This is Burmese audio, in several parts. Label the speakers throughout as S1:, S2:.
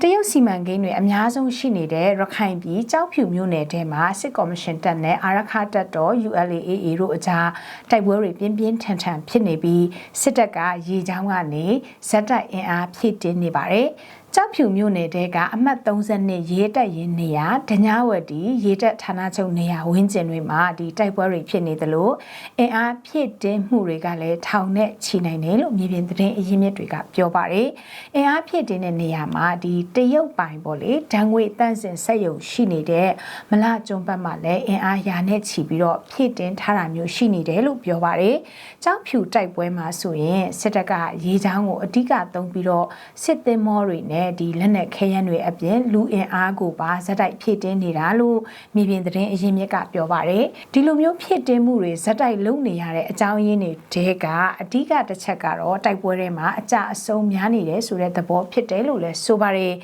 S1: တရုတ်စီမံကိန်းတွေအများဆုံးရှိနေတဲ့ရခိုင်ပြည်ကြောက်ဖြူမြို့နယ်ထဲမှာစစ်ကော်မရှင်တပ်နဲ့အာရခတပ်တော် ULAA တို့အကြားတိုက်ပွဲတွေပြင်းပြင်းထန်ထန်ဖြစ်နေပြီးစစ်တပ်ကရေချောင်းကနေဇက်တိုက်အင်အားဖြည့်တင်းနေပါတယ်။ ကြောက်ဖြူမြို့နယ်တဲကအမှတ်32ရေတက်ရင်နေရဒညာဝတီရေတက်ဌာနချုပ်နေရဝင်းကျင်တွေမှာဒီတိုက်ပွဲတွေဖြစ်နေသလိုအင်အားဖြည့်တင်းမှုတွေကလည်းထောင်နဲ့ချီနိုင်တယ်လို့မြေပြင်သတင်းအရင်းမြစ်တွေကပြောပါတယ်အင်အားဖြည့်တင်းတဲ့နေရာမှာဒီတရုတ်ပိုင်ပေါ့လေဓာငွေတန့်စင်ဆက်ယုံရှိနေတဲ့မလကျွန်းဘက်မှာလည်းအင်အားရာနဲ့ချီပြီးတော့ဖြည့်တင်းထားတာမျိုးရှိနေတယ်လို့ပြောပါတယ်ကြောက်ဖြူတိုက်ပွဲမှာဆိုရင်စစ်တပ်ကရေချောင်းကိုအဓိကသုံးပြီးတော့စစ်သင်္ဘောတွေနဲ့နဲ့ဒီလက်နက်ခဲယမ်းတွေအပြင်လူအင်အားကိုပါဇက်တိုက်ဖြည့်တင်းနေတာလို့မြေပြင်သတင်းအရင်းမြစ်ကပြောပါတယ်ဒီလိုမျိုးဖြည့်တင်းမှုတွေဇက်တိုက်လုပ်နေရတဲ့အကြောင်းရင်းတွေတဲကအဓိကတစ်ချက်ကတော့တိုက်ပွဲတွေမှာအကြအဆုံးများနေတယ်ဆိုတဲ့သဘောဖြစ်တယ်လို့လည်းဆိုပါတယ်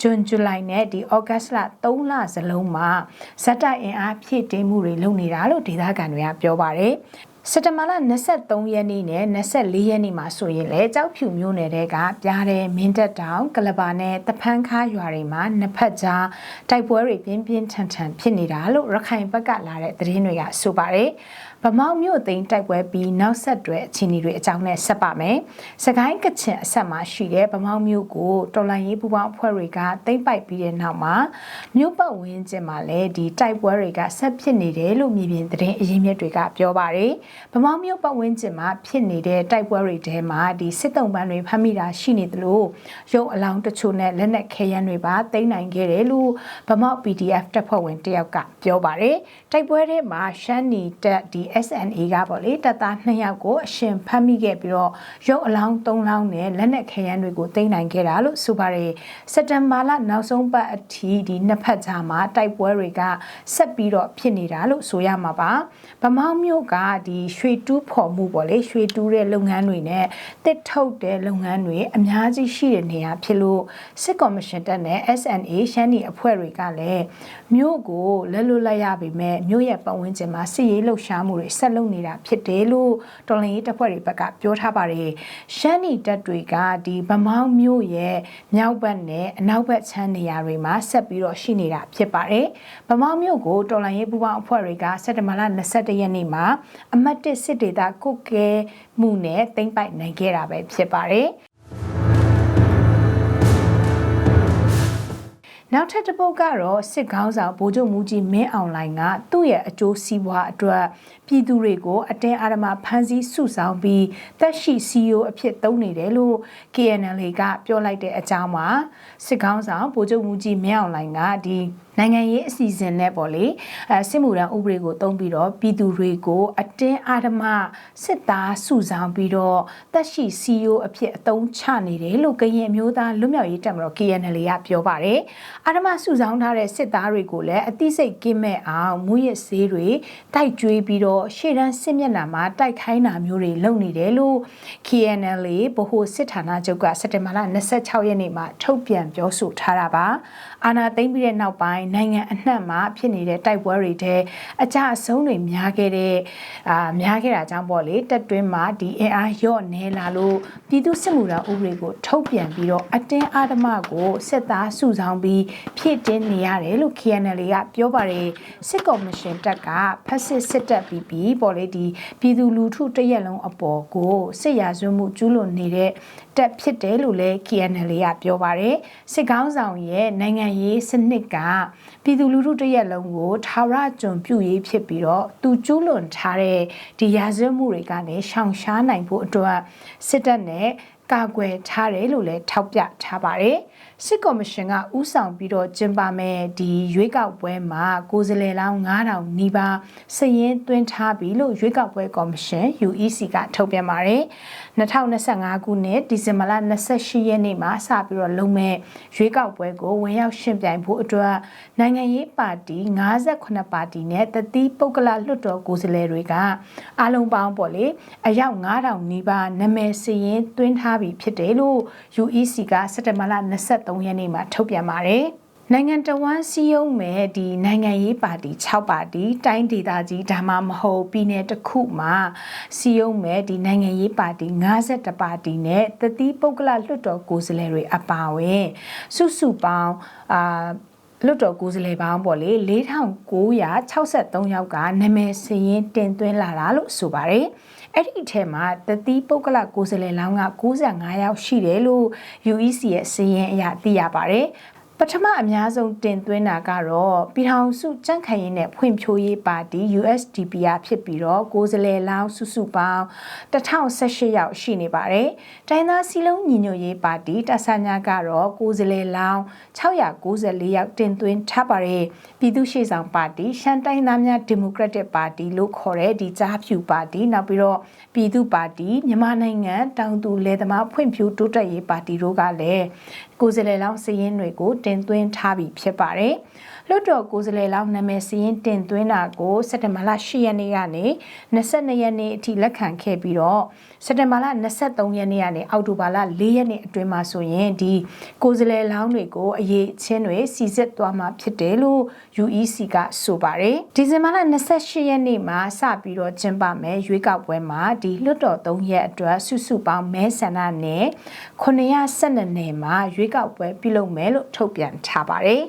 S1: ဂျွန်ဇူလိုင်နဲ့ဒီဩဂတ်လ3လစလုံးမှာဇက်တိုက်အင်အားဖြည့်တင်းမှုတွေလုပ်နေတာလို့ဒေသခံတွေကပြောပါတယ် စက်တဘာလ23ရက်နေ့နဲ့24ရက်နေ့မှာဆိုရင်လည်းကြောက်ဖြူမျိုးနယ်တဲကပြားတဲ့မင်းတက်တောင်ကလပါနဲ့တဖန်းခါရွာတွေမှာနှစ်ဖက်ကြားတိုက်ပွဲတွေပြင်းပြင်းထန်ထန်ဖြစ်နေတာလို့ရခိုင်ဘက်ကလာတဲ့သတင်းတွေကဆိုပါတယ် ဗမောက်မြို့သိမ်းတိုက်ပွဲပြီးနောက်ဆက်တွဲအခြေအနေတွေအကြောင်းနဲ့ဆက်ပါမယ်။စကိုင်းကချင်အဆက်မှာရှိတဲ့ဗမောက်မြို့ကိုတော်လိုင်းရေးပူပေါင်းအဖွဲ့တွေကသိမ်းပိုက်ပြီးတဲ့နောက်မှာမြို့ပတ်ဝန်းကျင်မှာလည်းဒီတိုက်ပွဲတွေကဆက်ဖြစ်နေတယ်လို့မြေပြင်သတင်းအရင်းမြစ်တွေကပြောပါတယ်။ဗမောက်မြို့ပတ်ဝန်းကျင်မှာဖြစ်နေတဲ့တိုက်ပွဲတွေထဲမှာဒီစစ်တုံးပန်းတွေဖမ်းမိတာရှိနေသလိုရုပ်အလောင်းတချို့နဲ့လက်နက်ခဲယမ်းတွေပါသိမ်းနိုင်ခဲ့တယ်လို့ဗမောက် PDF တပ်ဖွဲ့ဝင်တယောက်ကပြောပါတယ်။တိုက်ပွဲထဲမှာရှမ်းနီတက်ဒီ SNA ကပေါ့လေတပ်သား2ယောက်ကိုအရှင်ဖမ်းမိခဲ့ပြီးတော့ရုပ်အလောင်း3လောင်းနဲ့လက်နက်ခဲယမ်းတွေကိုသိမ်းနိုင်ခဲ့တာလို့ဆိုပါတယ်စက်တဘာလနောက်ဆုံးပတ်အထိဒီနှစ်ဖက်ကြားမှာတိုက်ပွဲတွေကဆက်ပြီးတော့ဖြစ်နေတာလို့ဆိုရမှာပါဗမောင်းမြို့ကဒီရွှေတူးဖော်မှုပေါ့လေရွှေတူးတဲ့လုပ်ငန်းတွေနဲ့တစ်ထုတ်တဲ့လုပ်ငန်းတွေအများကြီးရှိတဲ့နေရာဖြစ်လို့စစ်ကော်မရှင်တပ်နဲ့ SNA ရှမ်းနီအဖွဲ့တွေကလည်းမြို့ကိုလက်လွတ်လိုက်ရပေမဲ့မြို့ရဲ့ပတ်ဝန်းကျင်မှာစစ်ရေးလှုပ်ရှားမှုတွေဆက်လုပ်နေတာဖြစ်တယ်လို့တော်လှန်ရေးတပ်ဖွဲ့တွေဘက်ကပြောထားပါတယ်ရှမ်းနီတပ်တွေကဒီဗမောင်းမြို့ရဲ့မြောက်ဘက်နဲ့အနောက်ဘက်ခြမ်းနေရာတွေမှာဆက်ပြီးတော့ရှိနေတာဖြစ်ပါတယ်ဗမောင်းမြို့ကိုတော်လှန်ရေးပူးပေါင်းအဖွဲ့တွေကစက်တဘာလ22ရက်နေ့မှာအမတ်1စစ်ဒေသကုတ်ကဲမှုနဲ့တင်ပိုက်နိုင်ခဲ့တာပဲဖြစ်ပါတယ်နောက်ထပ်တစ်ပုတ်ကတော့စစ်ကောင်းဆောင်ဗိုလ်ချုပ်မူကြီးမင်းအောင်လှိုင်ကသူ့ရဲ့အကျိုးစီးပွားအတွက်ပြည်သူတွေကိုအတင်းအဓမ္မဖမ်းဆီးစုဆောင်ပြီးတက်ရှိ CEO အဖြစ်သုံးနေတယ်လို့ KNL ကပြောလိုက်တဲ့အကြောင်းမှာစစ်ကောင်းဆောင်ဗိုလ်ချုပ်မူကြီးမင်းအောင်လှိုင်ကဒီနိုင်ငံရေးအစီအစဉ်နဲ့ပေါ့လေအဲစစ်မှုထမ်းဥပဒေကိုတုံးပြီးတော့ပြည်သူတွေကို အတင်းအဓမ္မစစ်သားစုဆောင်ပြီးတော့တက်ရှိ CEO အဖြစ်အသုံးချနေတယ်လို့ကရင်မျိုးသားလွတ်မြောက်ရေးတပ်မတော် KNL ကပြောပါတယ်။အဓမ္မစုဆောင်ထားတဲ့စစ်သားတွေကိုလည်းအသိစိတ်ကင်းမဲ့အောင်မူရစ်ဆေးတွေတိုက်ကြွေးပြီးတော့ရှေ့တန်းစစ်မျက်နှာမှာတိုက်ခိုင်းတာမျိုးတွေလုပ်နေတယ်လို့ KNL ဗဟိုစစ်ဌာနချုပ်ကစက်တင်ဘာလ26ရက်နေ့မှာထုတ်ပြန်ပြောဆိုထားတာပါ။အာဏာသိမ်းပြီးတဲ့နောက်ပိုင်းနိုင်ငံအနှံ့မှာဖြစ်နေတဲ့တိုက်ပွဲတွေတဲ့အကြအဆုံးတွေများခဲ့တဲ့အာများခဲ့တာကြောင့်ပေါ့လေတက်တွင်းမှာဒီအင်အားရော့နေလာလို့ပြည်သူစစ်မှုထမ်းဥပဒေကိုထုတ်ပြန်ပြီးတော့အတင်းအဓမ္မကိုစစ်သားစုဆောင်ပြီးဖြည့်တင်းနေရတယ်လို့ KNL ကပြောပါတယ်စစ်ကော်မရှင်တပ်ကဖက်စစ်စစ်တပ်ပြီးပြီးပေါ့လေဒီပြည်သူလူထုတရက်လုံးအပေါ်ကိုစစ်ရာဇဝမှုကျူးလွန်နေတဲ့တက်ဖြစ်တယ်လို့လည်း KNL ကပြောပါတယ်စစ်ကောင်းဆောင်ရဲ့နိုင်ငံရေးစနစ်ကပြည်သူလူထုတရက်လုံးကိုထာဝရကြုံပြုရေးဖြစ်ပြီးတော့သူကျူးလွန်ထားတဲ့ဒီရာဇဝမှုတွေကနေရှောင်ရှားနိုင်ဖို့အတွက်စစ်တပ်နဲ့ ကာကွယ်ထားတယ်လို့လည်းထောက်ပြထားပါတယ်စစ်ကော်မရှင်ကဥဆောင်ပြီးတော့ကျင်းပမဲ့ဒီရွေးကောက်ပွဲမှာကိုယ်စားလှယ်လောင်း9000နီးပါးစည်ရင်းသွင်းထားပြီလို့ရွေးကောက်ပွဲကော်မရှင် UEC ကထုတ်ပြန်ပါတယ်2025ခုနှစ်ဒီဇင်ဘာလ28ရက်နေ့မှာစပြီးတော့လုံမဲ့ရွေးကောက်ပွဲကိုဝင်ရောက်ရှင်ပြိုင်ဖို့အတွက်နိုင်ငံရေးပါတီ58ပါတီနဲ့တတိပုဂ္ဂလလွှတ်တော်ကိုယ်စားလှယ်တွေကအားလုံးပေါင်းပေါ့လေအယောက်9000နီးပါးနာမည်စည်ရင်းသွင်းထားပြီဖြစ်တယ်လို့ UEC ကစက်တဘာလ23ရက်နေ့မှာထုတ်ပြန်ပါတယ်။နိုင်ငံတော်ဝန်စီယုံမဲ့ဒီနိုင်ငံရေးပါတီ6ပါတီတိုင်းဒေသကြီးဒါမှမဟုတ်ပြည်နယ်တစ်ခုမှာစီယုံမဲ့ဒီနိုင်ငံရေးပါတီ52ပါတီနဲ့တတိပုဂ္ဂလလွှတ်တော်ကိုယ်စားလှယ်တွေအပါအဝင်စုစုပေါင်းအာ လွတ်တော်ကိုယ်စားလှယ်ပေါင်းပေါ့လေ4963ယောက်ကနာမည်စရင်းတင်သွင်းလာတာလို့ဆိုပါတယ်အဲ့ဒီအထက်မှာတတိပုဂ္ဂလကိုယ်စားလှယ်လောင်းက95ယောက်ရှိတယ်လို့ UEC ရဲ့စရင်းအရသိရပါတယ် ပထမအများဆုံးတင်သွင်းတာကတော့ပြည်ထောင်စုကြံ့ခိုင်ရေးနဲ့ဖွံ့ဖြိုးရေးပါတီ USDP ရဖြစ်ပြီးတော့ကိုယ်စားလှယ်လောင်းစုစုပေါင်း1018ယောက်ရှိနေပါတယ်။တိုင်းသားစီလုံးညီညွတ်ရေးပါတီတဆညာကတော့ကိုယ်စားလှယ်လောင်း694ယောက်တင်သွင်းထားပါတယ်။ပြည်သူ့ရှေ့ဆောင်ပါတီရှမ်းတိုင်းသားများဒီမိုကရက်တစ်ပါတီလို့ခေါ်တဲ့ဒီကြားဖြူပါတီနောက်ပြီးတော့ပြည်သူ့ပါတီမြန်မာနိုင်ငံတောင်သူလယ်သမားဖွံ့ဖြိုးတိုးတက်ရေးပါတီတို့ကလည်းကိုယ်စားလှယ်လောင်းစည်ရင်းတွေကိုတင်သွင်းထားပြီးဖြစ်ပါတယ်။လွှတ်တော်ကိုယ်စားလှယ်လောင်းနာမည်စရင်းတင်သွင်းတာကိုစက်တဘာလ10ရက်နေ့ကနေ22ရက်နေ့အထိလက်ခံခဲ့ပြီးတော့စက်တဘာလ23ရက်နေ့ကနေအောက်တိုဘာလ4ရက်နေ့အတွင်းမှာဆိုရင်ဒီကိုယ်စားလှယ်လောင်းတွေကိုအရေးချင်းတွေစီစစ်သွားမှာဖြစ်တယ်လို့ UEC ကဆိုပါတယ်ဒီဇင်ဘာလ28ရက်နေ့မှာစပြီးတော့ကျင်းပမယ်ရွေးကောက်ပွဲမှာဒီလွှတ်တော်3ရက်အတွက်စုစုပေါင်းမဲဆန္ဒနယ်912နယ်မှာရွေးကောက်ပွဲပြုလုပ်မယ်လို့ထုတ်ပြန်ထားပါတယ်